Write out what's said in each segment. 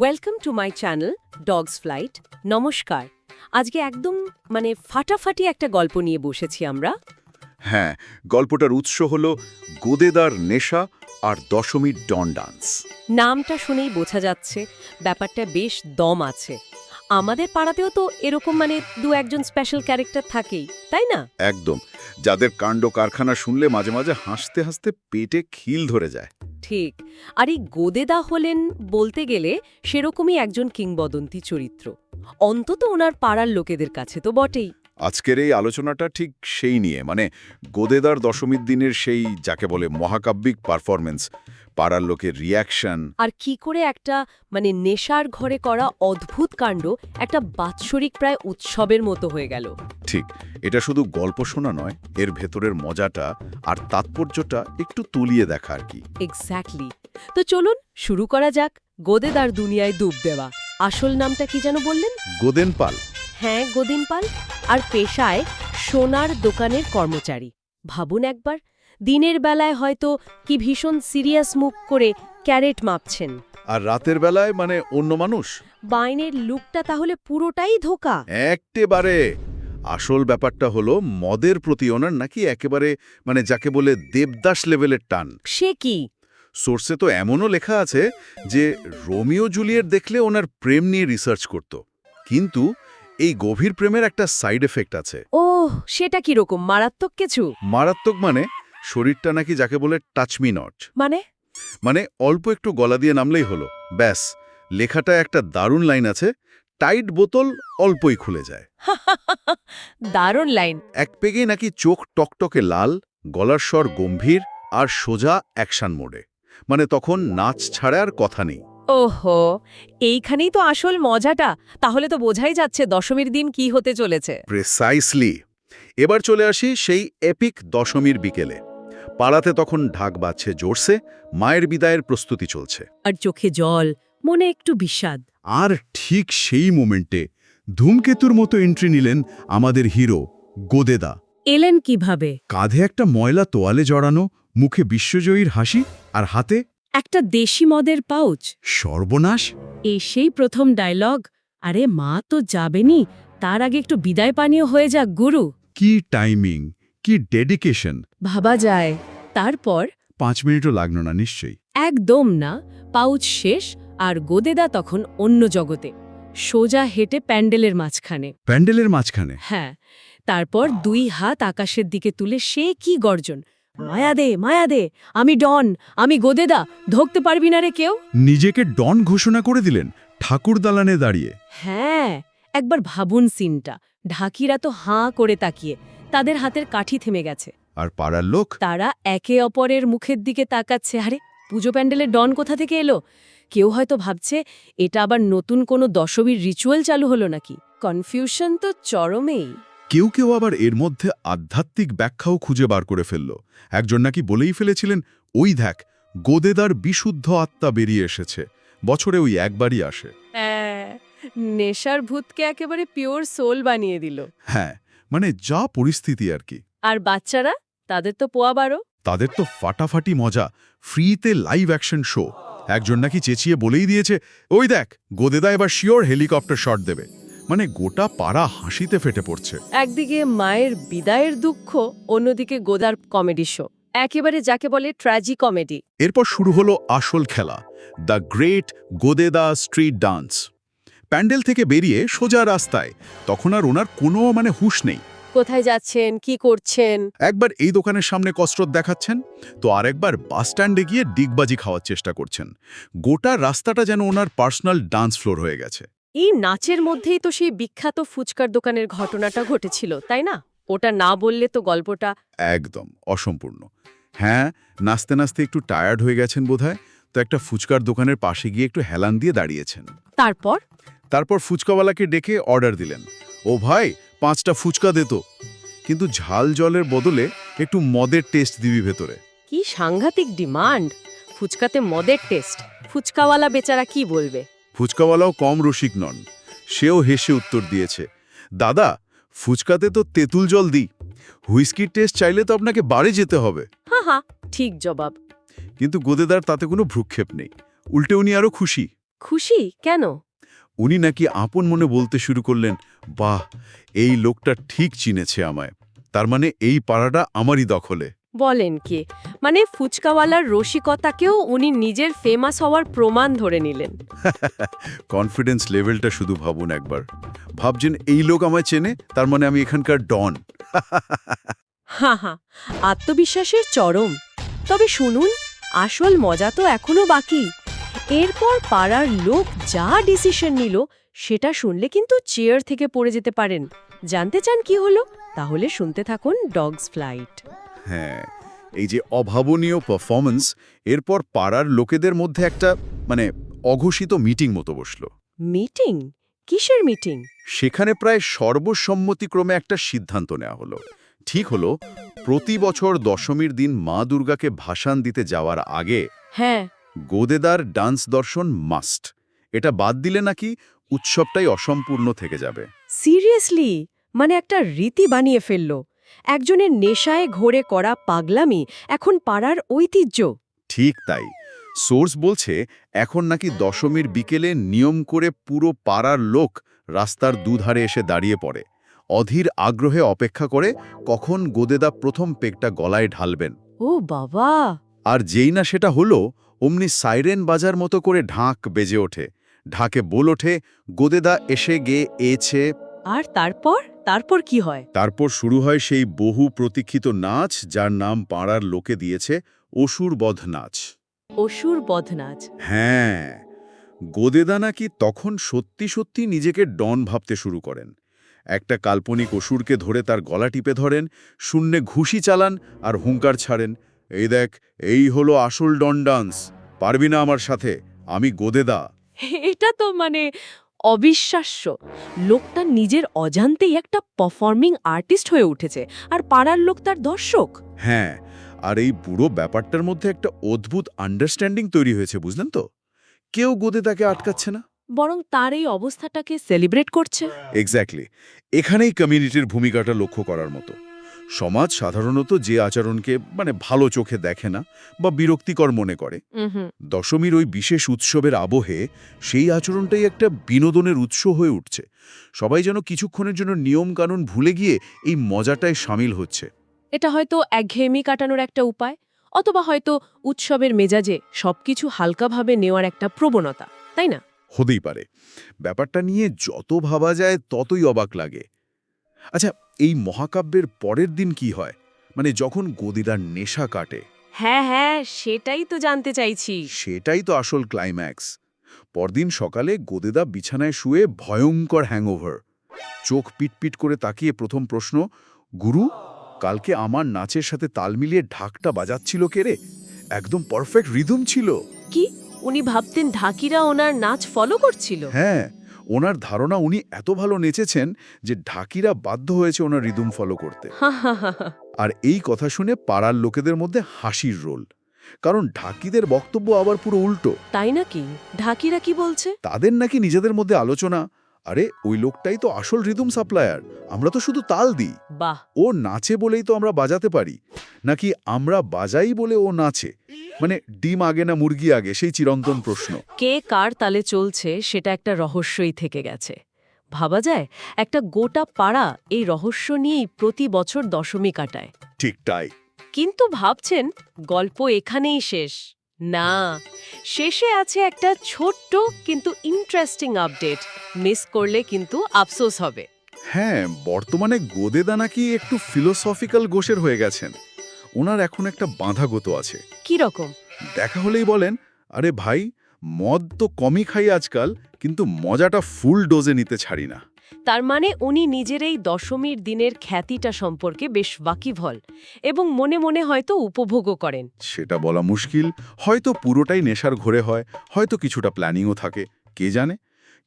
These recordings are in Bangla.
Welcome to my channel dogs flight নমস্কার। আজকে একদম মানে ফাটাফাটি একটা গল্প নিয়ে বসেছি আমরা। হ্যাঁ গল্পটার উৎস হল গোদেদার নেশা আর দশমীর ডন ডান্স। নামটা শুনেই বোঝা যাচ্ছে ব্যাপারটা বেশ দম আছে। আমাদের পাড়াতেও তো এরকম মানে দু একজন স্পেশাল ক্যারেক্টার থাকেই তাই না? একদম। যাদের কাণ্ড কারখানা শুনলে মাঝে মাঝে হাসতে হাসতে পেটে খিল ধরে যায়। ঠিক। আর এই গোদেদা হলেন বলতে গেলে সেরকমই একজন কিংবদন্তি চরিত্র। অন্তত ওনার পাড়ার লোকেদের কাছে তো বটেই। আজকের এই আলোচনাটা ঠিক সেই নিয়ে মানে গোদেদার দশমীর দিনের সেই, যাকে বলে মহাকাব্যিক পারফরমেন্স পাড়ার লোকের রিয়াকশন আর কি করে একটা মানে নেশার ঘরে করা অদ্ভুত কাণ্ড একটা বাৎসরিক প্রায় উৎসবের মতো হয়ে গেল। ঠিক এটা শুধু গল্প শোনা নয় এর ভেতরের মজাটা আর তাৎপর্যটা একটু তুলিয়ে দেখা আর কি। এক্স্যাক্টলি তো চলুন শুরু করা যাক গোদেদার দুনিয়ায় ডুব দেওয়া। আসল নামটা কি যেন বললেন? গোদেন পাল হ্যাঁ গোদিন পাল আর পেশায় সোনার দোকানের কর্মচারী। ভাবুন একবার দিনের বেলায় হয়তো কি ভীষণ সিরিয়াস মুখ করে ক্যারেট মাপছেন। আর রাতের বেলায় মানে অন্য মানুষ? বাইনের লুকটা তাহলে পুরোটাই ধোকা। একেবারে। আসল ব্যাপারটা হলো মদের প্রতি ওনার নাকি একেবারে মানে যাকে বলে দেবদাস লেভেলের টান। সে কি? সোর্সে তো এমনও লেখা আছে যে রোমিও জুলিয়েট দেখলে ওনার প্রেম নিয়ে রিসার্চ করত। কিন্তু এই গভীর প্রেমের একটা সাইড এফেক্ট আছে। ওহ সেটা কীরকম? মারাত্মক কিছু? মারাত্মক মানে শরীরটা নাকি যাকে বলে টাচমি নট মানে? মানে অল্প একটু গলা দিয়ে নামলেই হলো। ব্যাস লেখাটা একটা দারুণ লাইন আছে টাইট বোতল অল্পই খুলে যায়। দারুণ লাইন। এক পেগে নাকি চোখ টকটকে লাল গলার স্বর গম্ভীর আর সোজা অ্যাকশন মোডে মানে তখন নাচ ছাড়া আর কথা নেই। ওহো এইখানেই তো আসল মজাটা। তাহলে তো বোঝাই যাচ্ছে দশমীর দিন কি হতে চলেছে। প্রেসাইসলি এবার চলে আসি সেই এপিক দশমীর বিকেলে। পাড়াতে তখন ঢাক বাজছে জোরসে মায়ের বিদায়ের প্রস্তুতি চলছে। আর চোখে জল মনে একটু বিষাদ। আর ঠিক সেই মোমেন্টে ধূমকেতুর মতো এন্ট্রি নিলেন আমাদের হিরো গোদেদা। এলেন কীভাবে? কাঁধে একটা ময়লা তোয়ালে জড়ানো মুখে বিশ্বজয়ীর হাসি আর হাতে একটা দেশি মদের পাউচ। সর্বনাশ। এই সেই প্রথম ডায়লগ আরে মা তো যাবেনি তার আগে একটু বিদায় পানীয় হয়ে যাক গুরু। কি টাইমিং। কি ডেডিকেশন ভাবা যায়। তারপর? পাঁচ মিনিটও লাগল না নিশ্চয়ই। একদম না। পাউচ শেষ আর গোদেদা তখন অন্য জগতে। সোজা হেঁটে প্যান্ডেলের মাঝখানে। প্যান্ডেলের মাঝখানে? হ্যাঁ। তারপর দুই হাত আকাশের দিকে তুলে সে কি গর্জন? মায়া দে মায়া দে আমি ডন আমি গোদেদা ধরতে পারবি না রে কেউ? নিজেকে ডন ঘোষণা করে দিলেন ঠাকুর দালানে দাঁড়িয়ে। হ্যাঁ। একবার ভাবুন সিনটা। ঢাকিরা তো হাঁ করে তাকিয়ে। তাদের হাতের কাঠি থেমে গেছে। আর পাড়ার লোক? তারা একে অপরের মুখের দিকে তাকাচ্ছে। আরে পুজো প্যান্ডেলের ডন কোথা থেকে এলো? কেউ হয়তো ভাবছে এটা আবার নতুন কোনো দশমীর রিচুয়াল চালু হলো নাকি? কনফিউশন তো চরমেই। কেউ কেউ আবার এর মধ্যে আধ্যাত্মিক ব্যাখ্যাও খুঁজে বার করে ফেলল। একজন নাকি বলেই ফেলেছিলেন ওই দেখ গোদেদার বিশুদ্ধ আত্মা বেরিয়ে এসেছে। বছরে ওই একবারই আসে। হ্যাঁ নেশার ভূতকে একেবারে পিওর সোল বানিয়ে দিল। হ্যাঁ মানে যা পরিস্থিতি আর কি। আর বাচ্চারা? তাদের তো পোয়া বারো। তাদের তো ফাটাফাটি মজা ফ্রিতে লাইভ অ্যাকশন শো একজন নাকি চেঁচিয়ে বলেই দিয়েছে ওই দেখ গোদেদা এবার শিওর হেলিকপ্টার শট দেবে। মানে গোটা পাড়া হাসিতে ফেটে পড়ছে। একদিকে মায়ের বিদায়ের দুঃখ অন্যদিকে গোদার কমেডি শো একেবারে যাকে বলে ট্র্যাজি কমেডি এরপর শুরু হলো আসল খেলা the great Godeda street dance pandal থেকে বেরিয়ে সোজা রাস্তায়। তখন আর ওনার কোনো মানে হুঁশ নেই। কোথায় যাচ্ছেন? কি করছেন? একবার এই দোকানের সামনে কসরত দেখাচ্ছেন তো আরেকবার বাস স্ট্যান্ডে গিয়ে ডিগবাজি খাওয়ার চেষ্টা করছেন। গোটা রাস্তাটা যেন ওনার পার্সোনাল ডান্স ফ্লোর হয়ে গেছে। এই নাচের মধ্যেই তো সেই বিখ্যাত ফুচকার দোকানের ঘটনাটা ঘটেছিল তাই না? ওটা না বললে তো গল্পটা একদম অসম্পূর্ণ। হ্যাঁ নাচতে নাচতে একটু টায়ার্ড হয়ে গেছেন বোধহয় তো একটা ফুচকার দোকানের পাশে গিয়ে একটু হেলান দিয়ে দাঁড়িয়েছেন। তারপর? তারপর ফুচকাওয়ালাকে ডেকে অর্ডার দিলেন। ও ভাই পাঁচটা ফুচকা দে তো। কিন্তু ঝাল জলের বদলে একটু মদের টেস্ট দিবি ভেতরে। কি সাংঘাতিক ডিমান্ড। ফুচকাতে মদের টেস্ট। ফুচকাওয়ালা বেচারা কি বলবে? ফুচকাওয়ালাও কম রসিক নন। সেও হেসে উত্তর দিয়েছে দাদা ফুচকাতে তো তেঁতুল জল দিই। হুইস্কির টেস্ট চাইলে তো আপনাকে বাড়ি যেতে হবে। হা হা ঠিক জবাব। কিন্তু গোদেদার তাতে কোনো ভ্রুক্ষেপ নেই। উল্টে উনি আরও খুশি। খুশি? কেন? উনি নাকি আপন মনে বলতে শুরু করলেন বাহ এই লোকটা ঠিক চিনেছে আমায়। তার মানে এই পাড়াটা আমারই দখলে। বলেন কি মানে ফুচকাওয়ালার রসিকতাকেও উনি নিজের ফেমাস হওয়ার প্রমাণ ধরে নিলেন। কনফিডেন্স লেভেলটা শুধু ভাবুন একবার। ভাবছেন এই লোক আমায় চেনে তার মানে আমি এখানকার ডন। হা হা আত্মবিশ্বাসের চরম। তবে শুনুন আসল মজা তো এখনও বাকি। এরপর পাড়ার লোক যা ডিসিশন নিল সেটা শুনলে কিন্তু চেয়ার থেকে পড়ে যেতে পারেন। জানতে চান কি হলো? তাহলে শুনতে থাকুন ডগস ফ্লাইট হ্যাঁ এই যে অভাবনীয় পারফরমেন্স এরপর পাড়ার লোকেদের মধ্যে একটা মানে অঘোষিত মিটিং মতো বসল। মিটিং কিসের মিটিং সেখানে প্রায় সর্বসম্মতিক্রমে একটা সিদ্ধান্ত নেওয়া হলো। ঠিক হলো প্রতি বছর দশমীর দিন মা দুর্গাকে ভাসান দিতে যাওয়ার আগে হ্যাঁ। গোদেদার ডান্স দর্শন মাস্ট। এটা বাদ দিলে নাকি উৎসবটাই অসম্পূর্ণ থেকে যাবে। সিরিয়াসলি? মানে একটা রীতি বানিয়ে ফেলল। একজনের নেশায় ঘোরে করা পাগলামি এখন পাড়ার ঐতিহ্য। ঠিক তাই। সোর্স বলছে এখন নাকি দশমীর বিকেলে নিয়ম করে পুরো পাড়ার লোক রাস্তার দুধারে এসে দাঁড়িয়ে পড়ে। অধীর আগ্রহে অপেক্ষা করে কখন গোদেদা প্রথম পেকটা গলায় ঢালবেন। ও বাবা! আর যেই না সেটা হলো অমনি সাইরেন বাজার মতো করে ঢাক বেজে ওঠে। ঢাকে বল ওঠে গোদেদা এসে গে এছে আর তারপর? তারপর কি হয়? তারপর শুরু হয় সেই বহু প্রতীক্ষিত নাচ যার নাম পাড়ার লোকে দিয়েছে অসুরবধ নাচ। অসুর বধনাচ হ্যাঁ গোদেদা নাকি তখন সত্যি সত্যি নিজেকে ডন ভাবতে শুরু করেন। একটা কাল্পনিক অসুরকে ধরে তার গলা টিপে ধরেন শূন্যে ঘুষি চালান আর হুঙ্কার ছাড়েন। এই দেখ এই হলো আসল ডন ডান্স। পারবি না আমার সাথে আমি গোদেদা। এটা তো মানে অবিশ্বাস্য। লোকটা নিজের অজান্তেই একটা পারফর্মিং আর্টিস্ট হয়ে উঠেছে আর পাড়ার লোক তার দর্শক। হ্যাঁ আর এই পুরো ব্যাপারটার মধ্যে একটা অদ্ভুত আন্ডারস্ট্যান্ডিং তৈরি হয়েছে বুঝলেন তো? কেউ গোদেদাকে আটকাচ্ছে না। বরং তার এই অবস্থাটাকে সেলিব্রেট করছে। এক্স্যাক্টলি এখানেই কমিউনিটির ভূমিকাটা লক্ষ্য করার মতো। সমাজ সাধারণত যে আচরণকে মানে ভালো চোখে দেখে না বা বিরক্তিকর মনে করে। দশমীর ওই বিশেষ উৎসবের আবহে সেই আচরণটাই একটা বিনোদনের উৎস হয়ে উঠছে। সবাই যেন কিছুক্ষণের জন্য নিয়মকানুন ভুলে গিয়ে এই মজাটায় সামিল হচ্ছে। এটা হয়তো একঘেয়েমি কাটানোর একটা উপায় অথবা হয়তো উৎসবের মেজাজে সবকিছু হালকাভাবে নেওয়ার একটা প্রবণতা তাই না? হতেই পারে। ব্যাপারটা নিয়ে যত ভাবা যায় ততই অবাক লাগে। আচ্ছা এই মহাকাব্যের পরের দিন কি হয়? মানে যখন গদিদার নেশা কাটে। হ্যাঁ হ্যাঁ সেটাই তো জানতে চাইছি। সেটাই তো আসল ক্লাইম্যাক্স পরদিন সকালে গোদেদা বিছানায় শুয়ে ভয়ঙ্কর হ্যাংওভার চোখ পিটপিট করে তাকিয়ে প্রথম প্রশ্ন গুরু কালকে আমার নাচের সাথে তাল মিলিয়ে ঢাকটা বাজাচ্ছিল কে রে? একদম পারফেক্ট রিদম ছিল। কি? উনি ভাবতেন ঢাকিরা ওনার নাচ ফলো করছিল? হ্যাঁ। ওনার ধারণা উনি এত ভালো নেচেছেন যে ঢাকিরা বাধ্য হয়েছে ওনার রিদুম ফলো করতে। আর এই কথা শুনে পাড়ার লোকেদের মধ্যে হাসির রোল। কারণ ঢাকিদের বক্তব্য আবার পুরো উল্টো। তাই নাকি? ঢাকিরা কি বলছে? তাদের নাকি নিজেদের মধ্যে আলোচনা আরে ওই লোকটাই তো আসল রিদম সাপ্লায়ার আমরা তো শুধু তাল দিই। বাহ। ও নাচে বলেই তো আমরা বাজাতে পারি। নাকি আমরা বাজাই বলে ও নাচে? মানে ডিম আগে না মুরগি আগে সেই চিরন্তন প্রশ্ন। কে কার তালে চলছে সেটা একটা রহস্যই থেকে গেছে। ভাবা যায় একটা গোটা পাড়া এই রহস্য নিয়েই প্রতি বছর দশমী কাটায়। ঠিক তাই। কিন্তু ভাবছেন গল্প এখানেই শেষ। না শেষে আছে একটা ছোট্ট কিন্তু ইন্টারেস্টিং আপডেট মিস করলে কিন্তু আফসোস হবে। হ্যাঁ বর্তমানে গোদেদা নাকি একটু ফিলোসফিক্যাল গোশের হয়ে গেছেন। ওনার এখন একটা বাঁধাগত আছে। কি রকম? দেখা হলেই বলেন আরে ভাই মদ তো কমই খাই আজকাল কিন্তু মজাটা ফুল ডোজে নিতে ছাড়ি না। তার মানে উনি নিজের এই দশমীর দিনের খ্যাতিটা সম্পর্কে বেশ ওয়াকিভল এবং মনে মনে হয়তো উপভোগও করেন। সেটা বলা মুশকিল। হয়তো পুরোটাই নেশার ঘরে হয় হয়তো কিছুটা প্ল্যানিংও থাকে কে জানে?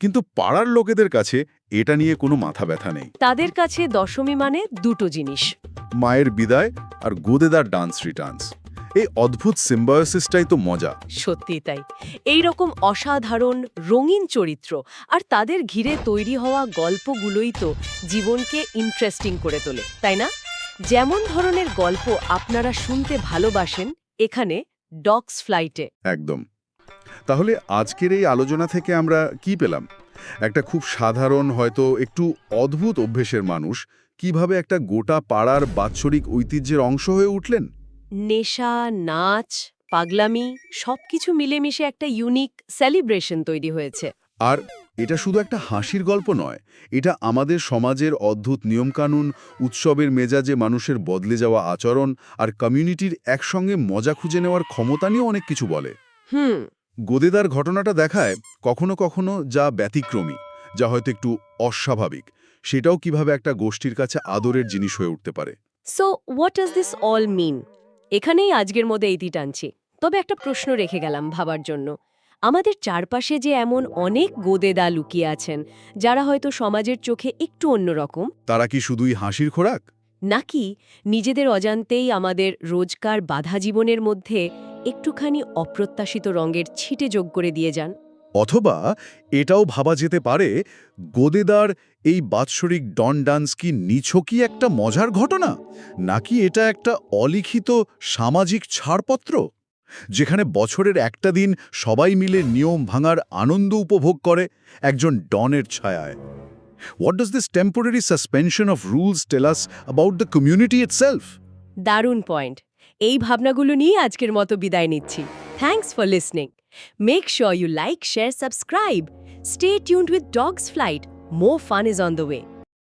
কিন্তু পাড়ার লোকেদের কাছে এটা নিয়ে কোনো মাথা ব্যথা নেই। তাদের কাছে দশমী মানে দুটো জিনিস। মায়ের বিদায় আর গোদেদার ডান্স রিটার্নস। এই অদ্ভুত সিম্বায়োসিসটাই তো মজা। সত্যি তাই। এই রকম অসাধারণ রঙিন চরিত্র আর তাদের ঘিরে তৈরি হওয়া গল্পগুলোই তো জীবনকে ইন্টারেস্টিং করে তোলে তাই না? যেমন ধরনের গল্প আপনারা শুনতে ভালোবাসেন এখানে ডগস ফ্লাইটে। একদম। তাহলে আজকের এই আলোচনা থেকে আমরা কি পেলাম? একটা খুব সাধারণ হয়তো একটু অদ্ভুত অভ্যেসের মানুষ কীভাবে একটা গোটা পাড়ার বাৎসরিক ঐতিহ্যের অংশ হয়ে উঠলেন? নেশা নাচ পাগলামি সবকিছু মিলেমিশে একটা ইউনিক সেলিব্রেশন তৈরি হয়েছে। আর এটা শুধু একটা হাসির গল্প নয় এটা আমাদের সমাজের অদ্ভুত নিয়মকানুন উৎসবের মেজাজে মানুষের বদলে যাওয়া আচরণ আর কমিউনিটির একসঙ্গে মজা খুঁজে নেওয়ার ক্ষমতা নিয়ে অনেক কিছু বলে। হুম। গোদেদার ঘটনাটা দেখায় কখনো কখনো যা ব্যতিক্রমী যা হয়তো একটু অস্বাভাবিক সেটাও কীভাবে একটা গোষ্ঠীর কাছে আদরের জিনিস হয়ে উঠতে পারে। So what does this all mean এখানেই আজকের মধ্যে ইতি টানছি তবে একটা প্রশ্ন রেখে গেলাম ভাবার জন্য। আমাদের চারপাশে যে এমন অনেক গোদেদা লুকিয়ে আছেন যারা হয়তো সমাজের চোখে একটু অন্যরকম। তারা কি শুধুই হাসির খোরাক? নাকি নিজেদের অজান্তেই আমাদের রোজকার বাধা জীবনের মধ্যে একটুখানি অপ্রত্যাশিত রঙের ছিটে যোগ করে দিয়ে যান? অথবা এটাও ভাবা যেতে পারে, গোদেদার এই বাৎসরিক ডন ডান্স কি নিছকই একটা মজার ঘটনা? নাকি এটা একটা অলিখিত সামাজিক ছাড়পত্র? যেখানে বছরের একটা দিন সবাই মিলে নিয়ম ভাঙার আনন্দ উপভোগ করে একজন ডনের ছায়ায়। What does this temporary suspension of rules tell us about the community itself দারুণ পয়েন্ট এই ভাবনাগুলো নিয়ে আজকের মতো বিদায় নিচ্ছি। Thanks for listening Make sure you like, share, subscribe. Stay tuned with Dog's Flight. More fun is on the way.